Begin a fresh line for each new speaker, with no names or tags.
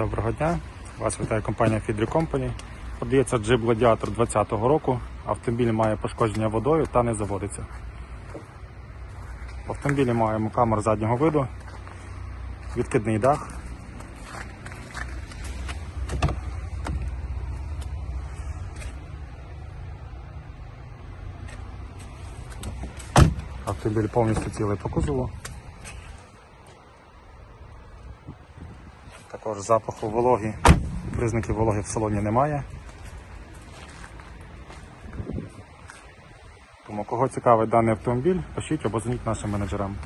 Доброго дня. Вас вітає компанія Fidry Company. Подається Jeep Gladiator 2020 року. Автомобіль має пошкодження водою та не заводиться. В автомобілі маємо камеру заднього виду, відкидний дах. Автомобіль повністю цілий по кузову. Також запаху вологи, признаків вологи в салоні немає. Тому кого цікавить даний автомобіль, пишіть або дзвоніть нашим менеджерам.